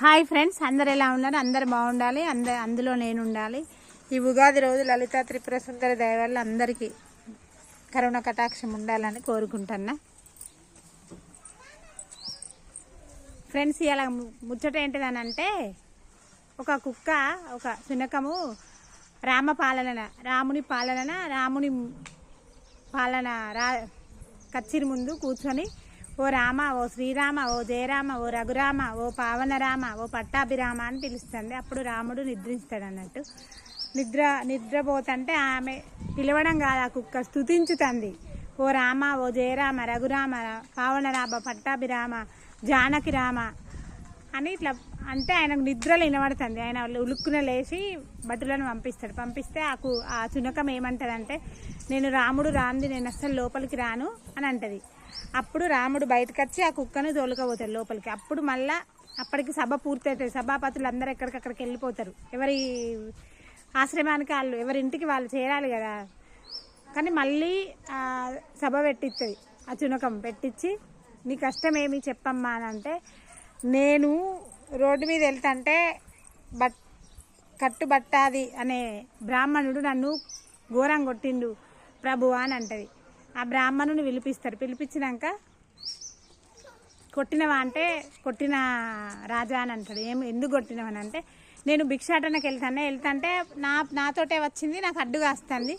Hi friends అందరు ఎలా ఉన్నారు? అందరు బాగుండాలి అంద అందులో నేను ఉండాలి ఈ ఉగాది రోజు లలిత త్రిపుర సుందర దయ అందరికీ కరోనా కటాక్షం ఉండాలని కోరుకుంటున్నా. ఫ్రెండ్స్ ఇలా ముచ్చట ఏంటిదనంటే ఒక కుక్క ఒక శునకము రామ పాలన రాముని పాలన రాముని పాలన రా కచ్చిరి ముందు కూర్చొని ఓ రామ ఓ శ్రీరామ ఓ జయరామ ఓ రఘురామ ఓ పావనరామ ఓ పట్టాభిరామ అని పిలుస్తుంది. అప్పుడు రాముడు నిద్రిస్తాడు అన్నట్టు నిద్ర నిద్రపోతంటే ఆమె పిలవడం కాదు ఆ కుక్క స్తుతించుతుంది. ఓ రామ ఓ జయరామ రఘురామ పావనరామ పట్టాభిరామ జానకి రామ అని ఇట్లా అంటే ఆయనకు నిద్రలు వినబడుతుంది ఆయన ఉలుక్కున లేచి భటులను పంపిస్తాడు. పంపిస్తే ఆ కు ఆ చునకం ఏమంటదంటే నేను రాముడు రాంది నేను అస్సలు లోపలికి రాను అని అంటది. అప్పుడు రాముడు బయటకు వచ్చి ఆ కుక్కను తోలుకపోతాడు లోపలికి. అప్పుడు మళ్ళా అప్పటికి సభ పూర్తవుతుంది. సభాపతులు అందరూ ఎక్కడికక్కడికి వెళ్ళిపోతారు. ఎవరి ఆశ్రమానికి వాళ్ళు ఎవరి ఇంటికి వాళ్ళు చేరాలి కదా. కానీ మళ్ళీ సభ పెట్టిస్తుంది ఆ చునకం పెట్టించి నీ కష్టం ఏమి చెప్పమ్మా అని అంటే నేను రోడ్డు మీద వెళ్తుంటే బట్ కట్టుబట్టాది అనే బ్రాహ్మణుడు నన్ను ఘోరం కొట్టిండు. ప్రభు అని అంటది. ఆ బ్రాహ్మణుని పిలిపిస్తారు. పిలిపించినాక కొట్టినవా అంటే కొట్టిన రాజా అని అంటాడు. ఏం ఎందుకు కొట్టినవని అంటే నేను భిక్షాటనకి వెళ్తానే వెళ్తాంటే నా నాతోటే వచ్చింది నాకు అడ్డుగా వస్తుంది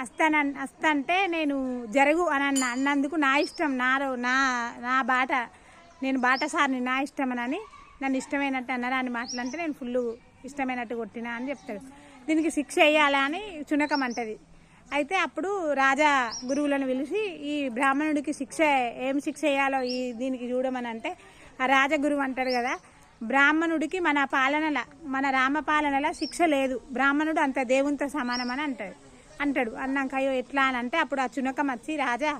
వస్తాన వస్తంటే నేను జరుగు అని అన్న అన్నందుకు నా ఇష్టం నా రో- నా నా బాట నేను బాటసారిని నా ఇష్టం అని నన్ను ఇష్టమైనట్టు అన్నారు. అని మాటలంటే నేను ఫుల్ ఇష్టమైనట్టు కొట్టినా అని చెప్తాడు. దీనికి శిక్ష వేయాలా అని చునకం అంటది. అయితే అప్పుడు రాజా గురువులను పిలిచి ఈ బ్రాహ్మణుడికి శిక్ష ఏం శిక్ష వేయాలో ఈ దీనికి చూడమని అంటే ఆ రాజగురువు అంటాడు కదా బ్రాహ్మణుడికి మన పాలనల మన రామ పాలనల శిక్ష లేదు. బ్రాహ్మణుడు అంత దేవునితో సమానమని అంటాడు. అంటాడు. అన్నాక అయ్యో ఎట్లా అని అంటే అప్పుడు ఆ చునకం వచ్చి రాజా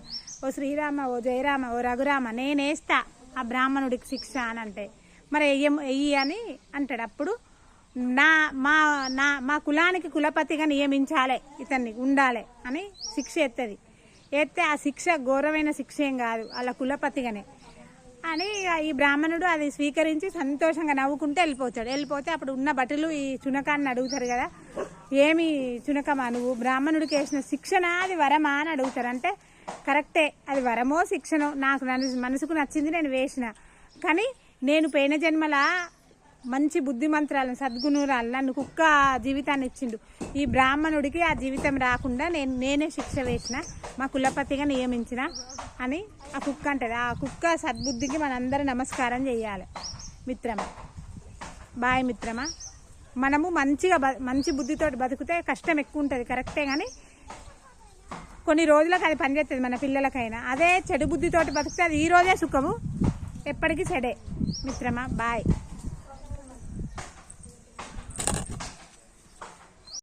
ఓ శ్రీరామ ఓ జయరామ ఓ రఘురామ నేనేస్తా ఆ బ్రాహ్మణుడికి శిక్ష అని అంటే మరి ఎయ్యం ఎయ్యి అని అంటాడు. అప్పుడు నా మా నా మా కులానికి కులపతిగా నియమించాలి ఇతన్ని ఉండాలి అని శిక్ష ఎత్తది. ఎత్తే ఆ శిక్ష ఘోరమైన శిక్ష ఏం కాదు అలా కులపతిగానే. అని ఇక ఈ బ్రాహ్మణుడు అది స్వీకరించి సంతోషంగా నవ్వుకుంటూ వెళ్ళిపోతాడు. వెళ్ళిపోతే అప్పుడు ఉన్న భటులు ఈ చునకాన్ని అడుగుతారు కదా ఏమి చునకమా నువ్వు? బ్రాహ్మణుడికి వేసిన శిక్షణ అది వరమా? అని అడుగుతారు. అంటే కరెక్టే అది వరమో శిక్షణో నాకు మనసుకు నచ్చింది నేను వేసిన. కానీ నేను పోయిన జన్మలా మంచి బుద్ధిమంత్రాలను సద్గుణురాలు నన్ను కుక్క జీవితాన్ని ఇచ్చిండు. ఈ బ్రాహ్మణుడికి ఆ జీవితం రాకుండా నేను నేనే శిక్ష వేసిన మా కులపతిగా నియమించిన అని ఆ కుక్క అంటది. ఆ కుక్క సద్బుద్ధికి మనందరూ నమస్కారం చేయాలి. మిత్రమా? బాయ్ మిత్రమా? మనము మంచిగా బ మంచి బుద్ధితో బతికితే కష్టం ఎక్కువ ఉంటుంది కరెక్టే కానీ కొన్ని రోజులకు అది పనిచేస్తుంది మన పిల్లలకైనా. అదే చెడు బుద్ధితోటి బతికితే అది ఈ రోజే సుఖము ఎప్పటికీ చెడే. మిత్రమా? బాయ్.